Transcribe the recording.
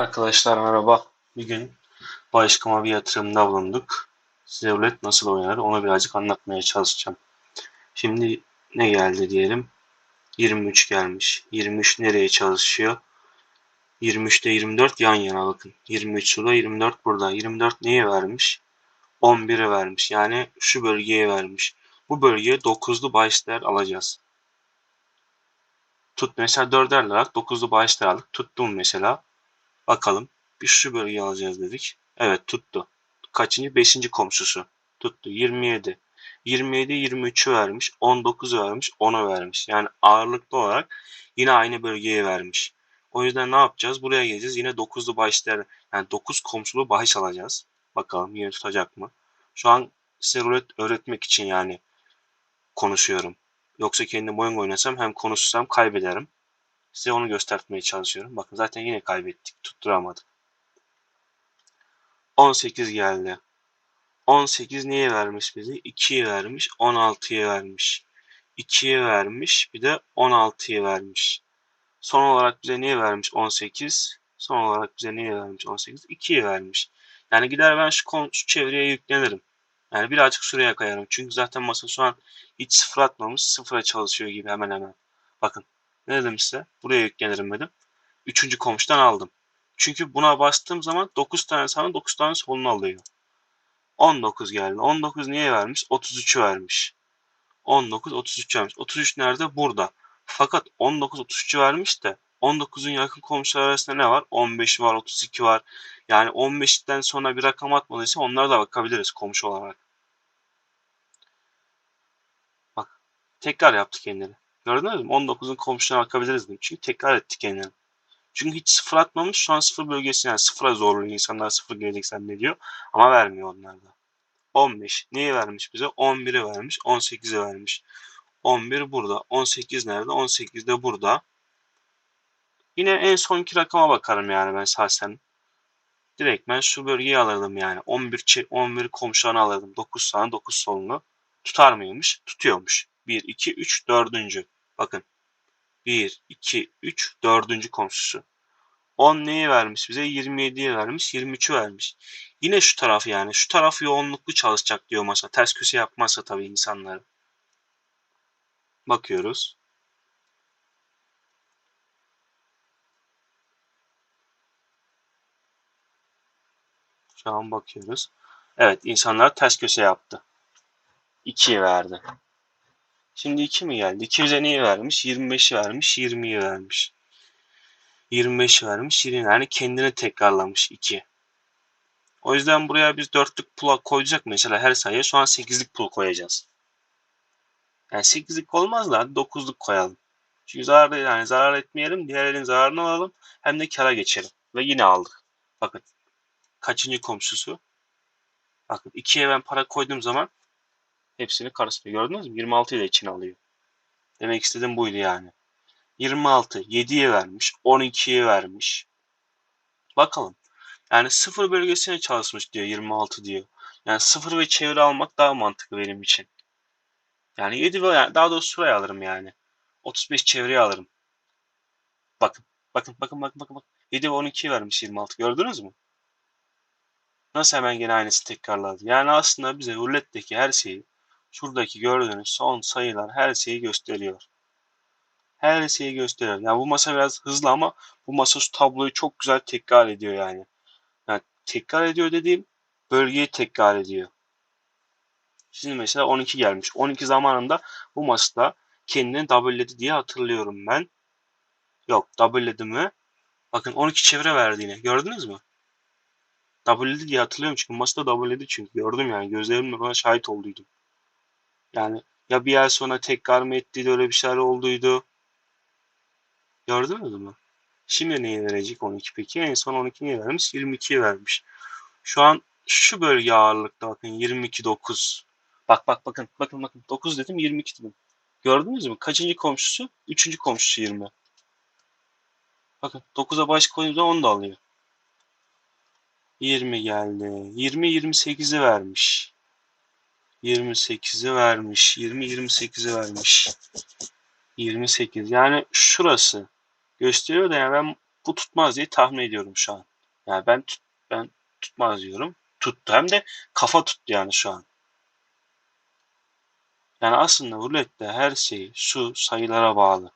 Arkadaşlar merhaba. Bugün başkama bir yatırımda bulunduk. Size rulet nasıl oynanır onu birazcık anlatmaya çalışacağım. Şimdi ne geldi diyelim. 23 gelmiş. 23 nereye çalışıyor? 23'te 24 yan yana bakın. 23 şurada 24 burada. 24 neye vermiş? 11'e vermiş. Yani şu bölgeye vermiş. Bu bölgeye 9'lu bahisler alacağız. Tut mesela 4'er liralık 9'lu bahisler aldık. Tuttum mesela. Bakalım. Bir şu bölgeyi alacağız dedik. Evet tuttu. Kaçıncı? Beşinci komşusu. Tuttu. 27. 27 23'ü vermiş. 19'u vermiş. 10'u vermiş. Yani ağırlıklı olarak yine aynı bölgeye vermiş. O yüzden ne yapacağız? Buraya geleceğiz. Yine 9'lu bahisler yani 9 komşulu bahis alacağız. Bakalım yine tutacak mı? Şu an size öğretmek için yani konuşuyorum. Yoksa kendim oyun oynasam hem konuşsam kaybederim. Size onu göstermeye çalışıyorum. Bakın zaten yine kaybettik. Tutturamadık. 18 geldi. 18 niye vermiş bizi? 2'ye vermiş. 16'ya vermiş. 2'ye vermiş. Bir de 16'ya vermiş. Son olarak bize niye vermiş 18? Son olarak bize niye vermiş 18? 2'ye vermiş. Yani gider ben şu, şu çevreye yüklenirim. Yani birazcık şuraya kayarım. Çünkü zaten masa şu an hiç sıfır atmamış. Sıfıra çalışıyor gibi hemen hemen. Bakın ne dedim size? Buraya yüklenirim dedim. Üçüncü komşudan aldım. Çünkü buna bastığım zaman 9 tane sağını 9 tane solunu alıyor. 19 geldi. 19 niye vermiş? 33'ü vermiş. 19 33 vermiş. 33 nerede? Burada. Fakat 19 33'ü vermiş de 19'un yakın komşular arasında ne var? 15 var, 32 var. Yani 15'ten sonra bir rakam atmadıysa onlara da bakabiliriz komşu olarak. Tekrar yaptı kendini. Gördünüz mü? 19'un komşularına bakabiliriz dedim. Çünkü tekrar etti kendini. Çünkü hiç sıfır atmamış. Şu an sıfır bölgesi yani sıfıra zorluyor. İnsanlar sıfır gelecek zannediyor. Ama vermiyor onlar da. 15. Neyi vermiş bize? 11'i vermiş. 18'i vermiş. 11 burada. 18 nerede? 18 de burada. Yine en sonki rakama bakarım yani ben şahsen. Direkt ben şu bölgeyi alırdım yani. 11 11 komşularını alırdım. 9 sağını 9 solunu. Tutar mıymış? Tutuyormuş. 1, 2, 3, 4. Bakın. 1, 2, 3, 4. komşusu. 10 neyi vermiş bize? 27'ye vermiş. 23'ü vermiş. Yine şu tarafı yani. Şu tarafı yoğunluklu çalışacak diyor masa. Ters köşe yapmazsa tabii insanları. Bakıyoruz. Şu an bakıyoruz. Evet insanlar ters köşe yaptı. 2'ye verdi. Şimdi 2 mi geldi? 2 bize neyi vermiş? 25'i vermiş, 20'yi vermiş. 25 vermiş, 20 yani kendini tekrarlamış 2. O yüzden buraya biz dörtlük pula koyacak mesela her sayıya şu an 8'lik pul koyacağız. Yani 8'lik olmaz da 9'luk koyalım. Çünkü zarar yani zarar etmeyelim, diğer elin zararını alalım hem de kara geçelim. Ve yine aldık. Bakın kaçıncı komşusu? Bakın 2'ye ben para koyduğum zaman hepsini karıştırıyor. Gördünüz mü? 26 ile içine alıyor. Demek istediğim buydu yani. 26 7'ye vermiş. 12'ye vermiş. Bakalım. Yani sıfır bölgesine çalışmış diyor 26 diyor. Yani sıfır ve çevre almak daha mantıklı benim için. Yani 7 ve daha doğrusu şuraya alırım yani. 35 çevreye alırım. Bakın. Bakın bakın bakın bakın. bakın. 7 ve 12 vermiş 26. Gördünüz mü? Nasıl hemen gene aynısı tekrarladı. Yani aslında bize ruletteki her şeyi şuradaki gördüğünüz son sayılar her şeyi gösteriyor. Her şeyi gösteriyor. Yani bu masa biraz hızlı ama bu masa şu tabloyu çok güzel tekrar ediyor yani. Yani tekrar ediyor dediğim bölgeyi tekrar ediyor. Şimdi mesela 12 gelmiş. 12 zamanında bu masada kendini W'ledi diye hatırlıyorum ben. Yok W'ledi mi? Bakın 12 çevre verdi yine. Gördünüz mü? W'ledi diye hatırlıyorum çünkü masada W'ledi çünkü. Gördüm yani. Gözlerimle buna şahit olduydum. Yani ya bir yer sonra tekrar mı ettiydi öyle bir şeyler olduydu. Gördünüz mü? Şimdi neyi verecek 12 peki? En son 12 niye vermiş? 22'ye vermiş. Şu an şu bölge ağırlıkta bakın 22 9. Bak bak bakın bakın bakın 9 dedim 22 dedim. Gördünüz mü? Kaçıncı komşusu? Üçüncü komşusu 20. Bakın 9'a baş koyduğunda 10 da alıyor. 20 geldi. 20 28'i vermiş. 28'i vermiş. 20 28'i vermiş. 28. Yani şurası gösteriyor da yani ben bu tutmaz diye tahmin ediyorum şu an. Yani ben tut, ben tutmaz diyorum. Tuttu. Hem de kafa tuttu yani şu an. Yani aslında rulette her şey şu sayılara bağlı.